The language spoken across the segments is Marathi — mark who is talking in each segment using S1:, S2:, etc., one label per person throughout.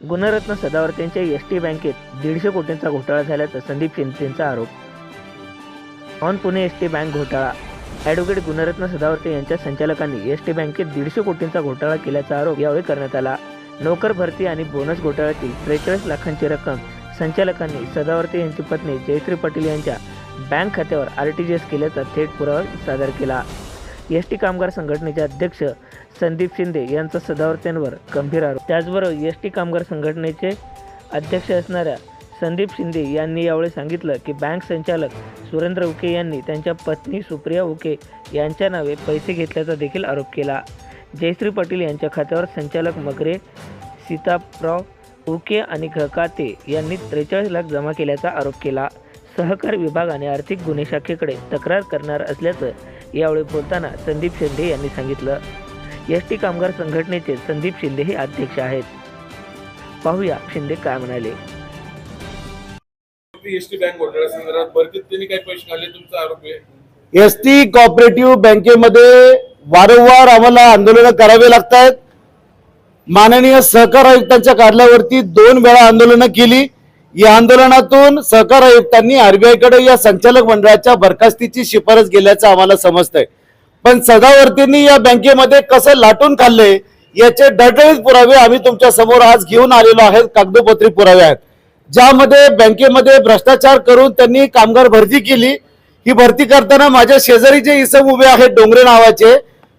S1: गुणरत्न सदावर्तेंच्या एस टी बँकेत दीडशे कोटींचा घोटाळा झाल्याचा संदीप शिंदेचा आरोप. On Pune S T bank घोटाळा. ॲडव्होकेट गुणरत्न सदावर्ते यांच्या संचालकांनी एस टी बँकेत दीडशे कोटींचा घोटाळा केल्याचा आरोप यावेळी करण्यात आला. नोकर भरती आणि बोनस घोटाळ्यातील त्रेचाळीस लाखांची रक्कम संचालकांनी सदावर्ते यांची पत्नी जयश्री पाटील यांच्या बँक खात्यावर आर टी जी एस केल्याचा थेट पुरावा सादर केला. एस टी कामगार संघटनेचे अध्यक्ष संदीप शिंदे यांचा सदावर्त्यांवर गंभीर आरोप. त्याचबरोबर एस टी कामगार संघटनेचे अध्यक्ष असणाऱ्या संदीप शिंदे यांनी यावेळी सांगितलं की बँक संचालक सुरेंद्र उके यांनी त्यांच्या पत्नी सुप्रिया उके यांच्या नावे पैसे घेतल्याचा देखील आरोप केला. जयश्री पाटील यांच्या खात्यावर संचालक मगरे सीताप्राव उके आणि घकाते यांनी त्रेचाळीस लाख जमा केल्याचा आरोप केला. सहकार विभाग आणि आर्थिक गुन्हे शाखेकडे तक्रार करणार असल्याचं यावेळी बोलताना संदीप शिंदे यांनी सांगितलं. एस टी कामगार संघटनेचे संदीप शिंदे हे अध्यक्ष आहेत. पाहूया शिंदे काय म्हणाले.
S2: एसटी बँक घोटाळ्या संदर्भात भरतीत त्यांनी काही पैसे खाल्ले तुमचा आरोप आहे.
S3: एस टी कॉपरेटिव्ह बँकेमध्ये वारंवार आम्हाला आंदोलनं करावे लागत आहेत माननीय सहकार आयुक्तांच्या कार्यालयावरती दोन वेळा आंदोलनं केली. या आंदोलनातून सहकार आयुक्तांनी आरबीआयकडे या संचालक मंडळाच्या बरखास्तीची शिफारस केल्याचं आम्हाला समजतंय. पण सदावर्तींनी या बँकेमध्ये कसं लाटून खाल्ले याचे डळडळीत पुरावे आम्ही तुमच्यासमोर आज घेऊन आलेलो आहेत कागदोपत्री पुरावे आहेत. ज्यामध्ये बँकेमध्ये भ्रष्टाचार करून त्यांनी कामगार भरती केली ही भरती करताना माझ्या शेजारी जे इसम उभे आहेत डोंगरे नावाचे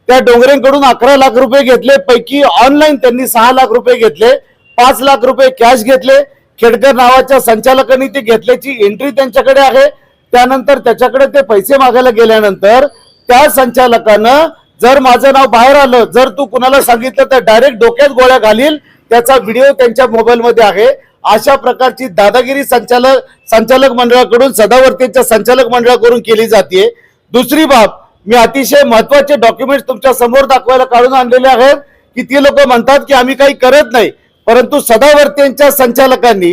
S3: त्या डोंगरेंकडून अकरा लाख रुपये घेतले पैकी ऑनलाईन त्यांनी सहा लाख रुपये घेतले पाच लाख रुपये कॅश घेतले खेडकर नावाच्या संचालकांनी ती घेतल्याची एंट्री त्यांच्याकडे आहे. त्यानंतर त्याच्याकडे ते पैसे मागायला गेल्यानंतर त्या संचालकानं जर माझं नाव बाहेर आलं जर तू कुणाला सांगितलं तर डायरेक्ट डोक्यात गोळ्या घालील. त्याचा व्हिडिओ त्यांच्या मोबाईलमध्ये आहे. अशा प्रकारची दादागिरी संचालक संचालक मंडळाकडून सदावर्तीच्या संचालक मंडळाकडून केली जाते. दुसरी बाब मी अतिशय महत्त्वाचे डॉक्युमेंट तुमच्यासमोर दाखवायला काढून आणलेले आहेत की ती लोक म्हणतात की आम्ही काही करत नाही. परंतु सदावर्तींच्या संचालकांनी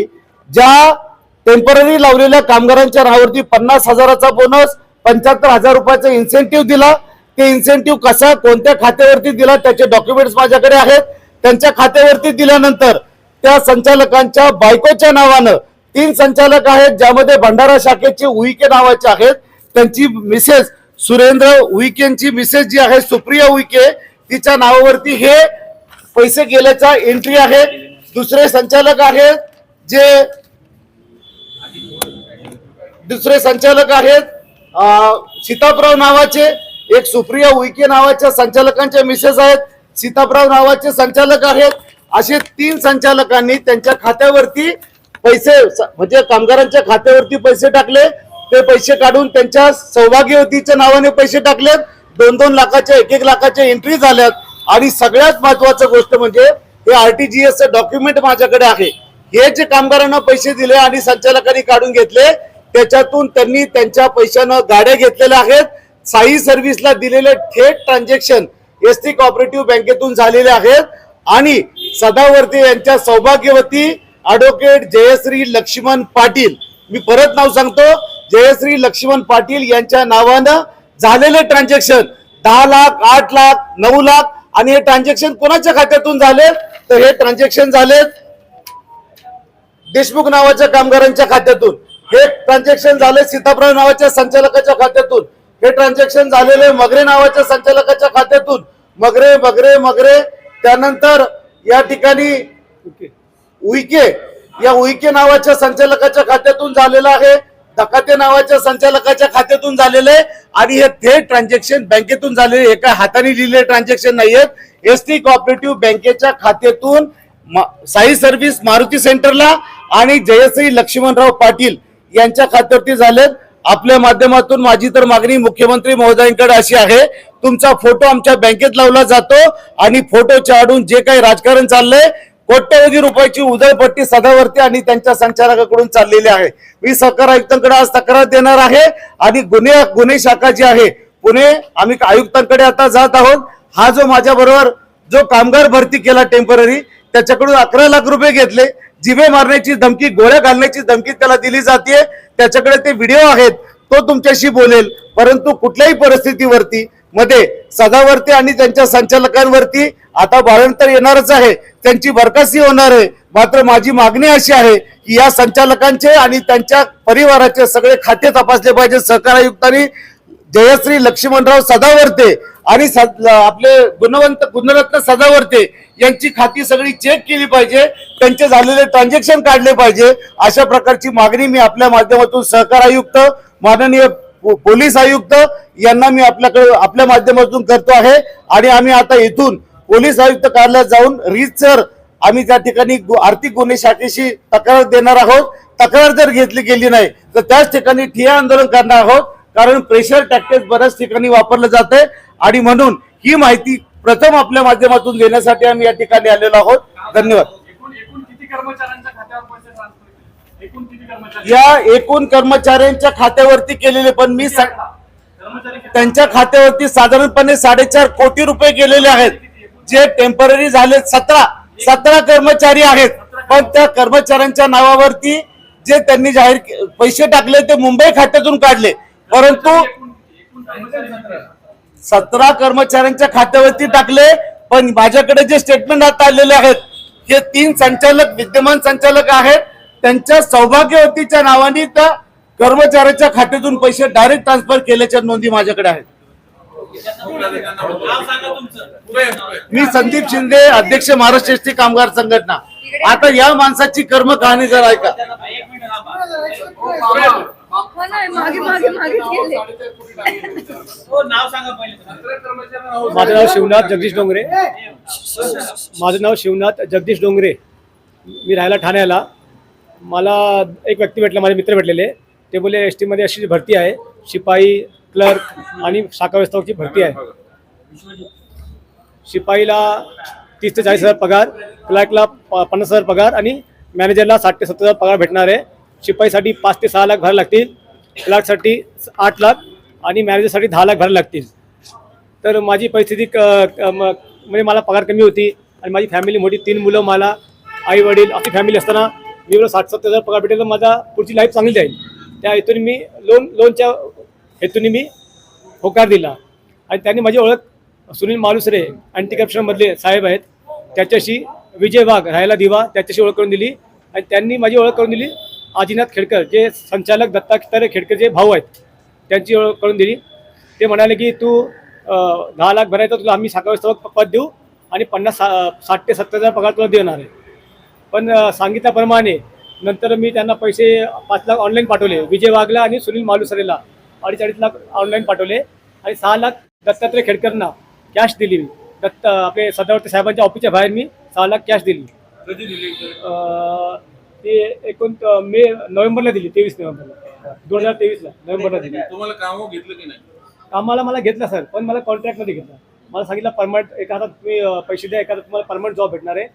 S3: ज्या टेंपररी लावलेल्या कामगारांच्या नावावरती पन्नास हजाराचा बोनस पंच्याहत्तर हजार रुपयाचा इन्सेंटिव्ह दिला. ते इन्सेंटिव्ह कसा कोणत्या खात्यावरती दिला त्याचे डॉक्युमेंट्स माझ्याकडे आहेत. त्यांच्या खात्यावरती दिल्यानंतर त्या संचालकांच्या बायकोच्या नावानं तीन संचालक आहेत ज्यामध्ये भंडारा शाखेचे उईके नावाचे आहेत. त्यांची मिसेस सुरेंद्र उईकेंची मिसेस जी आहे सुप्रिया उईके तिच्या नावावरती हे पैसे गेल्याचा एंट्री आहे. दुसरे संचालक आहेत जे दुसरे संचालक आहेत सीतापराव नावाचे एक सुप्रिया उईके नावाच्या संचालकांच्या मिसेस आहेत सीतापराव नावाचे संचालक आहेत. असे तीन संचालकांनी त्यांच्या खात्यावरती पैसे म्हणजे कामगारांच्या खात्यावरती पैसे टाकले. ते पैसे काढून त्यांच्या सौभाग्यवतीच्या नावाने पैसे टाकलेत. दोन दोन लाखाच्या एक एक लाखाच्या एंट्री झाल्यात. आणि सगळ्यात महत्वाचं गोष्ट म्हणजे हे आरटीजीएस डॉक्युमेंट माझ्याकडे आहे. हे जे कामगारांना पैसे दिले आणि संचालकांनी काढून घेतले त्याच्यातून त्यांनी त्यांच्या पैशानं गाड्या घेतलेल्या आहेत. साई सर्व्हिसला दिलेले थेट ट्रान्झॅक्शन एस टी कॉपरेटिव्ह बँकेतून झालेले आहेत. आणि सदावर्ती यांच्या सौभाग्यवती ॲडव्होकेट जयश्री लक्ष्मण पाटील. मी परत नाव सांगतो जयश्री लक्ष्मण पाटील यांच्या नावानं झालेले ट्रान्झॅक्शन दहा लाख आठ लाख नऊ लाख आणि हे ट्रान्झॅक्शन कोणाच्या खात्यातून झाले? तर हे ट्रान्झॅक्शन झालेत देशमुख नावाच्या कामगारांच्या खात्यातून. हे ट्रान्झॅक्शन झाले सीताप्रभ नावाच्या संचालकाच्या खात्यातून. हे ट्रान्झॅक्शन झालेले मगरे नावाच्या संचालकाच्या खात्यातून. मगरे मगरे मगरे. त्यानंतर या ठिकाणी उईके या उईके नावाच्या संचालकाच्या खात्यातून झालेलं आहे. धकाते नावाच्या संचालकाच्या खात्यातून झालेलं आहे. आणि हे थेट ट्रान्झॅक्शन बँकेतून झालेले एका हाताने लिहिलेले ट्रान्झॅक्शन नाहीयेत एस टी कॉपरेटिव्ह बँकेच्या खात्यातून साई सर्व्हिस मारुती सेंटरला आणि जयश्री लक्ष्मणराव पाटील यांच्या खात्यावरती झालेत. आपल्या माध्यमातून माझी तर मागणी मुख्यमंत्री महोदयांकडे अशी आहे. तुमचा फोटो आमच्या बँकेत लावला जातो आणि फोटोच्या आडून जे काही राजकारण चाललंय कोट्यवधी रुपयाची उदयपट्टी सदावर्ती आणि त्यांच्या संचालकाकडून चाललेली आहे. मी सहकार आयुक्तांकडे आज तक्रार देणार आहे आणि गुन्हे गुन्हे शाखा जी आहे पुणे आम्ही आयुक्तांकडे आता जात आहोत. हा जो माझ्या बरोबर जो कामगार भरती केला टेंपररी त्याच्याकडून अकरा लाख रुपये घेतले. जिवे मारण्याची धमकी गोळ्या घालण्याची धमकी त्याला दिली जाते त्याच्याकडे ते व्हिडिओ आहेत तो तुमच्याशी बोलेल. परंतु कुठल्याही परिस्थितीवरती मध्ये सदावर्ती आणि त्यांच्या संचालकांवरती आता भारण येणारच आहे. त्यांची बरखास्ती होणार आहे. मात्र माझी मागणी अशी आहे की या संचालकांचे आणि त्यांच्या परिवाराचे सगळे खाते तपासले पाहिजे. सहकार आयुक्तांनी जयश्री लक्ष्मणराव सदावर्ते आणि स- आपले गुणवंत गुणरत्न सदावर्ते यांची खाती सगळी चेक केली पाहिजे. त्यांचे झालेले ट्रान्झॅक्शन काढले पाहिजे. अशा प्रकारची मागणी मी आपल्या माध्यमातून सहकार आयुक्त माननीय पोलीस आयुक्त यांना मी आपल्याकडे आपल्या माध्यमातून करतो आहे. आणि आम्ही आता इथून पोलीस आयुक्त कार्यालयात जाऊन रीतसर आम्ही त्या ठिकाणी आर्थिक गुन्हे शाखेशी तक्रार देणार आहोत. तक्रार जर घेतली गेली नाही तर त्याच ठिकाणी ठिया आंदोलन करणार आहोत. कारण प्रेशर टॅक्टिक्स बऱ्याच ठिकाणी वापरलं जात आहे आणि म्हणून ही माहिती प्रथम आपल्या माध्यमातून घेण्यासाठी आम्ही या ठिकाणी आलेलो आहोत. धन्यवाद. या एकूण कर्मचाऱ्यांच्या खात्यावरती केलेले पण मी? त्यांच्या खात्यावरती साधारणपणे साडेचार कोटी रुपये गेलेले आहेत. जे टेंपररी झाले सतरा सतरा कर्मचारी आहेत. पण त्या कर्मचाऱ्यांच्या नावावरती जे त्यांनी जाहीर पैसे टाकले ते मुंबई खात्यातून काढले. परंतु? सतरा. कर्मचाऱ्यांच्या खात्यावरती टाकले पण माझ्याकडे जे स्टेटमेंट आता आलेले आहेत हे तीन संचालक विद्यमान संचालक आहेत. त्यांच्या सौभाग्यवतीच्या नावाने त्या कर्मचाऱ्याच्या खात्यातून पैसे डायरेक्ट ट्रान्सफर केल्याच्या नोंदी माझ्याकडे आहेत. मी संदीप शिंदे अध्यक्ष महाराष्ट्र एसटी कामगार संघटना. आता या माणसाची कर्म कहाणी जर ऐका.
S4: माझं नाव शिवनाथ जगदीश डोंगरे. माझं नाव शिवनाथ जगदीश डोंगरे. मी राहायला ठाण्याला. मला एक व्यक्ती भेटला माझे मित्र भेटलेले. ते बोले एस टीमध्ये अशी भरती आहे शिपाई क्लर्क आणि शाखा व्यवस्थापकची भरती आहे. शिपाईला तीस ते चाळीस हजार पगार क्लर्कला प- पन्नास हजार पगार आणि मॅनेजरला साठ ते सत्तर हजार पगार भेटणार आहे. शिपाईसाठी पाच ते सहा लाख भरायला लागतील क्लर्कसाठी आठ लाख आणि मॅनेजरसाठी दहा लाख भरायला लागतील. तर माझी परिस्थिती क म- म्हणजे मला पगार कमी होती आणि माझी फॅमिली मोठी तीन मुलं मला आई वडील अशी फॅमिली असताना मी एवढं साठ सत्तर हजार पगार भेटेल तर माझा पुढची लाईफ चांगली जाईल. त्या हेतून मी लोन लोनच्या हेतून मी होकार दिला. आणि त्यांनी माझी ओळख सुनील मालुसरे अँटी करप्शनमधले साहेब आहेत. त्याच्याशी विजय वाघ राहायला दिवा त्याच्याशी ओळख करून दिली. आणि त्यांनी माझी ओळख करून दिली आजीनाथ खेडकर जे संचालक दत्तात्रय खेडकर जे भाऊ आहेत त्यांची ओळख करून दिली. ते म्हणाले की तू दहा लाख भरायचा तुला आम्ही साखर व्यवस्थापक पद देऊ आणि पन्नास सा- साठ ते सत्तर हजार पगार तुला देणार आहे. पण सांगितल्याप्रमाणे नंतर मी त्यांना पैसे पाच लाख ऑनलाईन पाठवले. विजय वाघला आणि सुनील मालुसरेला अडीच अडीच लाख ऑनलाईन पाठवले आणि सहा लाख दत्तात्रय खेडकरना कॅश दिली मी. दत्त आपले सदावर्ती साहेबांच्या ऑफिसच्या बाहेर मी सहा लाख कॅश दिली. ते एकोण मे नोव्हेंबरला दिली तेवीस नोव्हेंबरला. दोन हजार तेवीसला नोव्हेंबरला दिली.
S2: तुम्हाला काम घेतलं की नाही?
S4: कामाला मला घेतला सर. पण मला कॉन्ट्रॅक्टमध्ये घेतला. मला सांगितलं परमनंट एखादा तुम्ही पैसे द्या एखादा तुम्हाला परमनंट जॉब भेटणार आहे.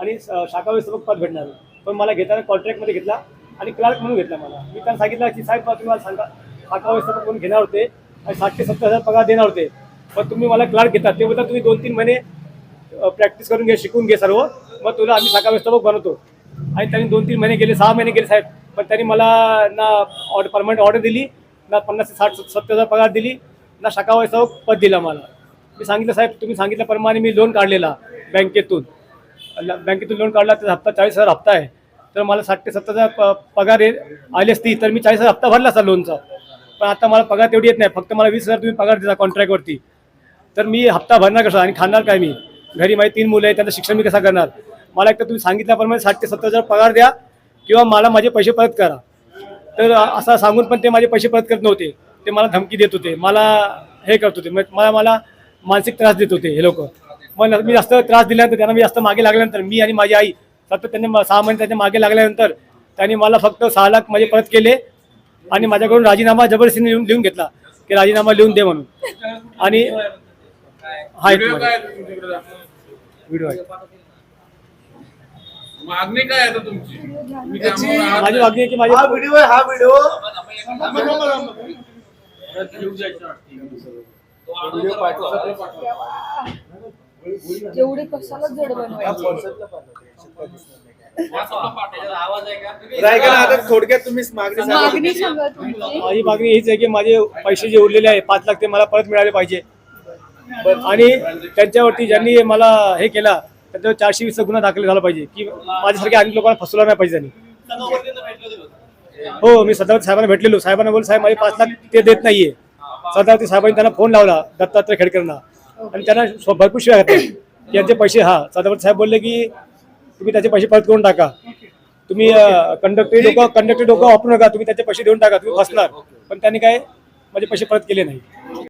S4: आणि शाखा व्यवस्थापक पद भेटणार. पण मला घेताना कॉन्ट्रॅक्टमध्ये घेतला आणि क्लार्क म्हणून घेतला मला. मी त्यांना सांगितलं की साहेब तुम्ही मला सांगा शाखा व्यवस्थापक म्हणून घेणार होते आणि साठ ते सत्तर हजार पगार देणार होते. पण तुम्ही मला क्लार्क घेतात ते बोलता तुम्ही दोन तीन महिने प्रॅक्टिस करून घे शिकून घे सर्व. मग तुला आम्ही शाखा व्यवस्थापक बनवतो. आणि त्यांनी दोन तीन महिने गेले सहा महिने गेले साहेब. पण त्यांनी मला ना ऑर्डर परमनंट ऑर्डर दिली ना पन्नास ते साठ सत्तर हजार पगार दिली ना शाखा व्यवस्थापक पद दिला मला. मी सांगितलं साहेब तुम्ही सांगितल्याप्रमाणे मी लोन काढलेला बँकेतून. बँकेतून लोन काढला त्याचा हप्ता चाळीस हजार हप्ता आहे. तर मला साठ ते सत्तर हजार प- पगार ये- आली असती तर मी चाळीस हजार हप्ता भरला असता लोनचा पण आता मला पगार तेवढी येत नाही फक्त मला वीस हजार तुम्ही पगार देता कॉन्ट्रॅक्टवरती तर मी हप्ता भरणार कसा आणि खाणार काय मी? घरी माझी तीन मुलं आहेत त्यांचं शिक्षण मी कसा करणार? मला एकतर तुम्ही सांगितल्याप्रमाणे साठ ते सत्तर हजार पगार द्या किंवा मला माझे पैसे परत करा. तर असं सांगून पण ते माझे पैसे परत करत नव्हते. ते मला धमकी देत होते. मला हे करत होते. मला मला मानसिक त्रास देत होते हे लोक. मग मी जास्त त्रास दिल्यानंतर त्यांना मी जास्त मागे लागल्यानंतर मी आणि माझी आई सतत त्यांनी सहा महिने त्याच्यामागे लागल्यानंतर त्यांनी मला फक्त सहा लाख माझे परत केले आणि माझ्याकडून राजीनामा जबरदस्तीने लिहून लिहून घेतला की राजीनामा लिहून दे म्हणून. आणि हा एक
S2: व्हिडिओ काय आहे मागणी काय आहे आता तुमची?
S4: माझी? मागणी आहे की माझे
S3: हा व्हिडिओ आहे हा व्हिडिओ.
S5: एवढे कशाला जड बनवायचे?
S6: थोडक्यात तुम्ही मागणी सांगा.
S4: माझी मागणी हीच आहे की माझे पैसे जे उरलेले आहे पाच लाख ते मला परत मिळाले पाहिजे. आणि त्यांच्यावरती ज्यांनी मला हे केला त्यांच्यावर चारशे वीसचा गुन्हा दाखल झाला पाहिजे की माझ्यासारख्या अनेक लोकांना फसवलं नाही पाहिजे त्यांनी. हो मी सदावती साहेबांना भेटलेलो. साहेबांना बोल साहेब माझे पाच लाख ते देत नाहीये. सदावती साहेबांनी त्यांना फोन लावला दत्तात्रय खेडकरांना. आणि त्यांना भरपूर शिवाय घातल्या. की यांचे पैसे हा सदावती साहेब बोलले की तुम्ही त्याचे पैसे परत करून टाका. तुम्ही कंडक्टरी डोकं कंडक्टरी डोकं वापरू नका. तुम्ही त्याचे पैसे देऊन टाका. तुम्ही फसणार पण त्यांनी काय माझे पैसे परत केले नाही.